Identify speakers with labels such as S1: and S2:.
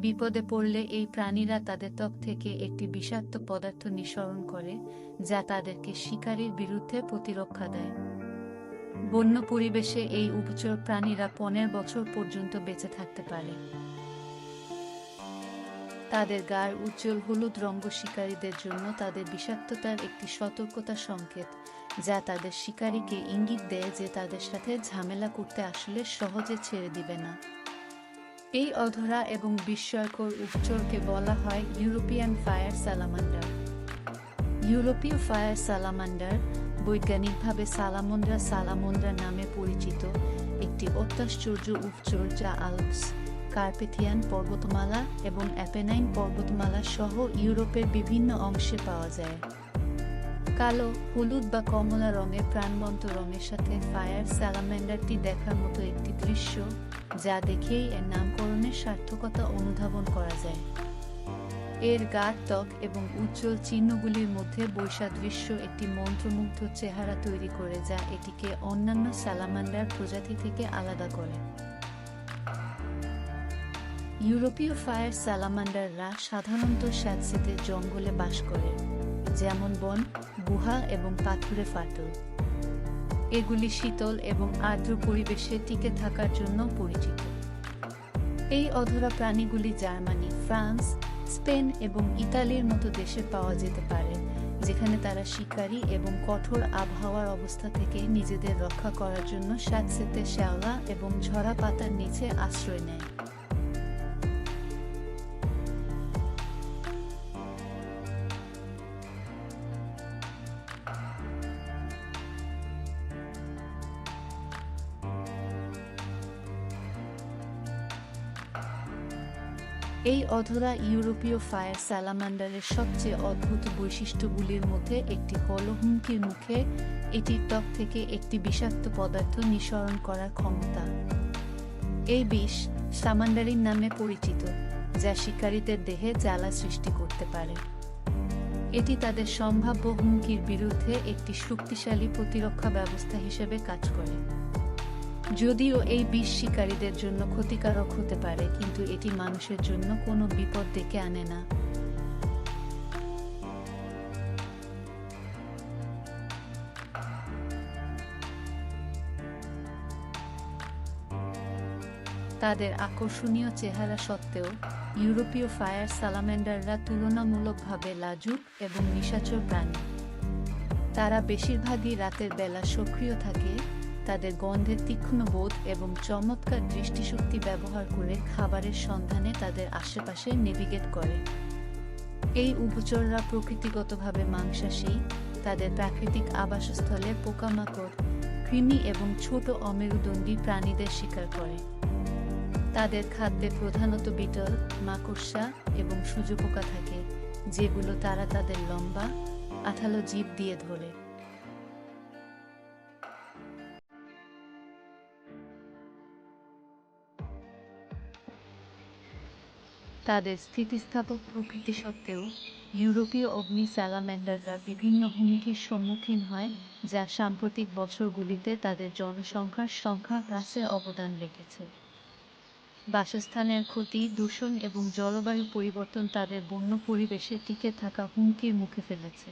S1: বিপদে পড়লে এই প্রাণীরা তাদের ত্বক থেকে একটি বিষাক্ত পদার্থ নিঃসরণ করে, যা তাদেরকে শিকারীর বিরুদ্ধে প্রতিরক্ষা দেয়। বন্য পরিবেশে এই উপচর প্রাণীরা পনেরো বছর পর্যন্ত বেঁচে থাকতে পারে। তাদের গায়ের উজ্জ্বল হলুদ রঙ্গ শিকারীদের জন্য তাদের বিষাক্ততার একটি সতর্কতা সংকেত, যা তাদের শিকারীকে ইঙ্গিত দেয় যে তাদের সাথে ঝামেলা করতে আসলে সহজে ছেড়ে দিবে না। এই অধরা এবং বিস্ময়কর উপচরকে বলা হয় ইউরোপিয়ান ফায়ার সালামান্ডার। ইউরোপীয় ফায়ার সালামান্ডার বৈজ্ঞানিকভাবে সালামন্ডা সালামন্ডা নামে পরিচিত একটি অত্যাশ্চর্য উপচর যা আলপস, কার্পেথিয়ান পর্বতমালা এবং অ্যাপেনাইন পর্বতমালা সহ ইউরোপের বিভিন্ন অংশে পাওয়া যায়। কালো, হলুদ বা কমলা রঙের প্রাণবন্ত রঙের সাথে ফায়ার স্যালামেন্ডারটি দেখার মতো একটি দৃশ্য যা দেখেই এর নামকরণের সার্থকতা অনুধাবন করা যায়। এর গাঢ় ত্বক এবং উজ্জ্বল চিহ্নগুলির মধ্যে বৈসাদৃশ্য একটি মন্ত্রমুগ্ধ চেহারা তৈরি করে যা এটিকে অন্যান্য স্যালামান্ডার প্রজাতি থেকে আলাদা করে। ইউরোপীয় ফায়ার স্যালামান্ডাররা সাধারণত স্যাঁতসেতে জঙ্গলে বাস করে। যেমন বন, গুহা এবং পাথুরে ফাটল। এগুলি শীতল এবং আর্দ্র পরিবেশে টিকে থাকার জন্য পরিচিত। এই অধরা প্রাণীগুলি জার্মানি, ফ্রান্স, স্পেন এবং ইতালির মতো দেশে পাওয়া যেতে পারে, যেখানে তারা শিকারী এবং কঠোর আবহাওয়ার অবস্থা থেকে নিজেদের রক্ষা করার জন্য স্যাঁতসেতে শ্যাওলা এবং ঝরা পাতার নিচে আশ্রয় নেয়। এই অধরা ইউরোপীয় ফায়ার স্যালামান্ডারের সবচেয়ে অদ্ভুত বৈশিষ্ট্যগুলির মধ্যে একটি হল হুমকির মুখে এটির ত্বক থেকে একটি বিষাক্ত পদার্থ নিঃসরণ করার ক্ষমতা। এই বিষ সামান্ডারিন নামে পরিচিত, যা শিকারীদের দেহে জ্বালা সৃষ্টি করতে পারে। এটি তাদের সম্ভাব্য হুমকির বিরুদ্ধে একটি শক্তিশালী প্রতিরক্ষা ব্যবস্থা হিসেবে কাজ করে। যদিও এই বিষ শিকারীদের জন্য ক্ষতিকারক হতে পারে, কিন্তু এটি মানুষের জন্য কোনো বিপদ ডেকে আনে না। তাদের আকর্ষণীয় চেহারা সত্ত্বেও, ইউরোপীয় ফায়ার সালামেন্ডাররা তুলনামূলকভাবে লাজুক এবং নিশাচর প্রাণী। তারা বেশিরভাগই রাতের বেলা সক্রিয় থাকে তাদের গন্ধের তীক্ষ্ণ বোধ এবং চমৎকার দৃষ্টিশক্তি ব্যবহার করে খাবারের সন্ধানে তাদের আশেপাশে নেভিগেট করে। এই উপচররা প্রকৃতিগতভাবে মাংসাশী, তাদের প্রাকৃতিক আবাসস্থলে পোকামাকড়, কৃমি এবং ছোট অমেরুদণ্ডী প্রাণীদের শিকার করে। তাদের খাদ্যে প্রধানত বিটল, মাকড়সা এবং সূর্যপোকা থাকে, যেগুলো তারা তাদের লম্বা, আঠালো জীব দিয়ে ধরে। তাদের স্থিতিস্থাপক প্রকৃতি সত্ত্বেও ইউরোপীয় অগ্নি স্যালামেন্ডাররা বিভিন্ন হুমকির সম্মুখীন হয় যা সাম্প্রতিক বছরগুলিতে তাদের জনসংখ্যার সংখ্যা হ্রাসে অবদান রেখেছে। বাসস্থানের ক্ষতি, দূষণ এবং জলবায়ু পরিবর্তন তাদের বন্য পরিবেশে টিকে থাকা হুমকির মুখে ফেলেছে।